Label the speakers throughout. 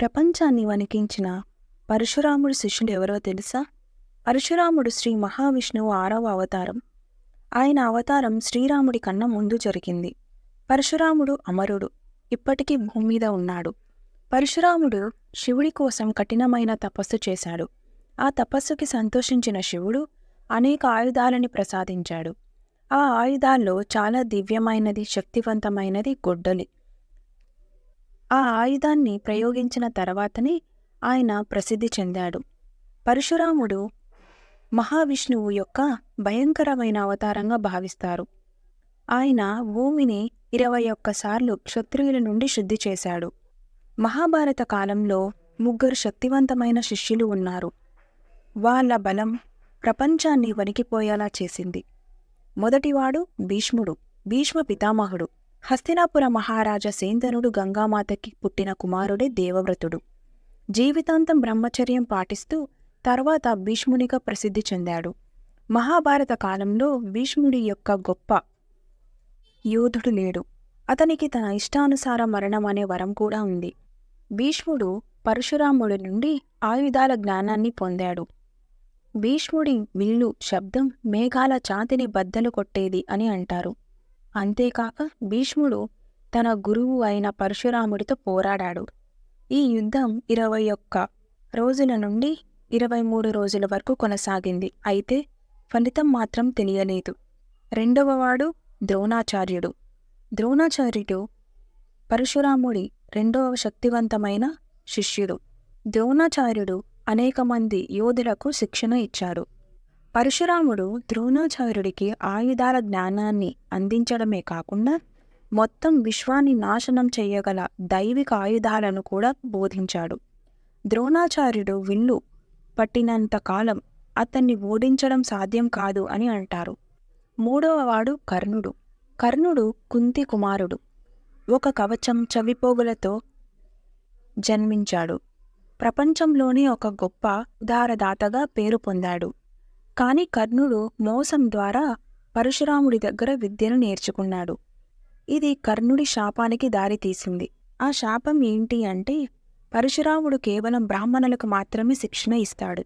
Speaker 1: ప్రపంచాన్ని వణికించిన పరశురాముడు శిష్యుడు ఎవరో తెలుసా? పరశురాముడు శ్రీ మహావిష్ణువు ఆరవ అవతారం. ఆయన అవతారం శ్రీరాముడి కన్నా ముందు జరిగింది. పరశురాముడు అమరుడు. ఇప్పటికీ భూమి మీద ఉన్నాడు. పరశురాముడు శివుడి కోసం కఠినమైన తపస్సు చేశాడు. ఆ తపస్సుకి సంతోషించిన శివుడు అనేక ఆయుధాలని ప్రసాదించాడు. ఆ ఆయుధాల్లో చాలా దివ్యమైనది శక్తివంతమైనది గొడ్డలి. ఆ ఆయుధాన్ని ప్రయోగించిన తర్వాతనే ఆయన ప్రసిద్ధి చెందాడు. పరశురాముడు మహావిష్ణువు యొక్క భయంకరమైన అవతారంగా భావిస్తారు. ఆయన భూమిని ఇరవై ఒక్కసార్లు క్షత్రియుల నుండి శుద్ధి చేశాడు. మహాభారత కాలంలో ముగ్గురు శక్తివంతమైన శిష్యులు ఉన్నారు. వాళ్ళ బలం ప్రపంచాన్ని వణికిపోయేలా చేసింది. మొదటివాడు భీష్ముడు భీష్మ పితామహుడు. హస్తినాపుర మహారాజా సేందనుడు గంగామాతకి పుట్టిన కుమారుడే దేవవ్రతుడు. జీవితాంతం బ్రహ్మచర్యం పాటిస్తూ తర్వాత భీష్మునిగా ప్రసిద్ధి చెందాడు. మహాభారత కాలంలో భీష్ముడి యొక్క గొప్ప యోధుడు లేడు. అతనికి తన ఇష్టానుసార మరణం అనే వరం కూడా ఉంది. భీష్ముడు పరశురాముడి నుండి ఆయుధాల జ్ఞానాన్ని పొందాడు. భీష్ముడి విల్లు శబ్దం మేఘాల ఛాతిని బద్దలు కొట్టేది అని అంటారు. అంతేకాక భీష్ముడు తన గురువు అయిన పరశురాముడితో పోరాడాడు. ఈ యుద్ధం ఇరవై ఒక్క రోజుల నుండి ఇరవై మూడు రోజుల వరకు కొనసాగింది. అయితే ఫలితం మాత్రం తెలియలేదు. రెండవవాడు ద్రోణాచార్యుడు. ద్రోణాచార్యుడు పరశురాముడి రెండవ శక్తివంతమైన శిష్యుడు. ద్రోణాచార్యుడు అనేక మంది యోధులకు శిక్షణ ఇచ్చారు. పరశురాముడు ద్రోణాచార్యుడికి ఆయుధాల జ్ఞానాన్ని అందించడమే కాకుండా మొత్తం విశ్వాన్ని నాశనం చేయగల దైవిక ఆయుధాలను కూడా బోధించాడు. ద్రోణాచార్యుడు విల్లు పట్టినంతకాలం అతన్ని ఓడించడం సాధ్యం కాదు అని అంటారు. మూడవవాడు కర్ణుడు. కర్ణుడు కుంతి కుమారుడు. ఒక కవచం చవిపోగులతో జన్మించాడు. ప్రపంచంలోని ఒక గొప్ప ఉదారదాతగా పేరు పొందాడు. కాని కర్ణుడు మోసం ద్వారా పరశురాముడి దగ్గర విద్యను నేర్చుకున్నాడు. ఇది కర్ణుడి శాపానికి దారితీసింది ఆ శాపం ఏంటి అంటే పరశురాముడు కేవలం బ్రాహ్మణులకు మాత్రమే శిక్షణ ఇస్తాడు.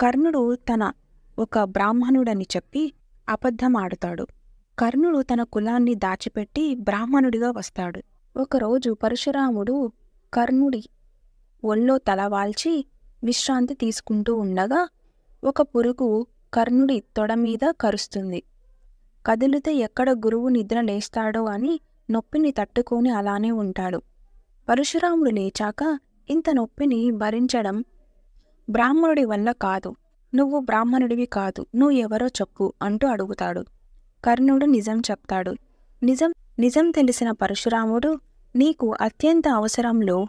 Speaker 1: కర్ణుడు తన ఒక బ్రాహ్మణుడని చెప్పి అబద్ధమాడుతాడు. కర్ణుడు తన కులాన్ని దాచిపెట్టి బ్రాహ్మణుడిగా వస్తాడు. ఒకరోజు పరశురాముడు కర్ణుడి ఒళ్ళో తలవాల్చి విశ్రాంతి తీసుకుంటూ ఉండగా ఒక పురుగు కర్ణుడి తొడ మీద కరుస్తుంది. కదిలితే ఎక్కడ గురువు నిద్ర లేస్తాడో అని నొప్పిని తట్టుకొని అలానే ఉంటాడు. పరశురాముడు లేచాక ఇంత నొప్పిని భరించడం బ్రాహ్మణుడి వల్ల కాదు. నువ్వు బ్రాహ్మణుడివి కాదు. నువ్వు ఎవరో చెప్పు అంటూ అడుగుతాడు. కర్ణుడు నిజం చెప్తాడు. నిజం నిజం తెలిసిన పరశురాముడు నీకు అత్యంత అవసరంలో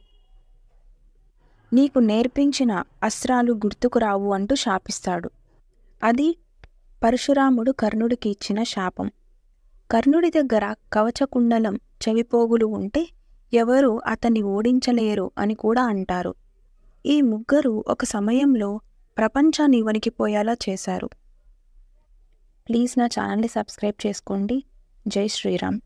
Speaker 1: నీకు నేర్పించిన అస్త్రాలు గుర్తుకు రావు అంటూ శాపిస్తాడు. అది పరశురాముడు కర్ణుడికి ఇచ్చిన శాపం. కర్ణుడి దగ్గర కవచకుండలం చెవిపోగులు ఉంటే ఎవరూ అతన్ని ఓడించలేరు అని కూడా అంటారు. ఈ ముగ్గురు ఒక సమయంలో ప్రపంచాన్ని వణికిపోయేలా చేశారు. ప్లీజ్ నా ఛానల్ని సబ్స్క్రైబ్ చేసుకోండి. జై శ్రీరామ్.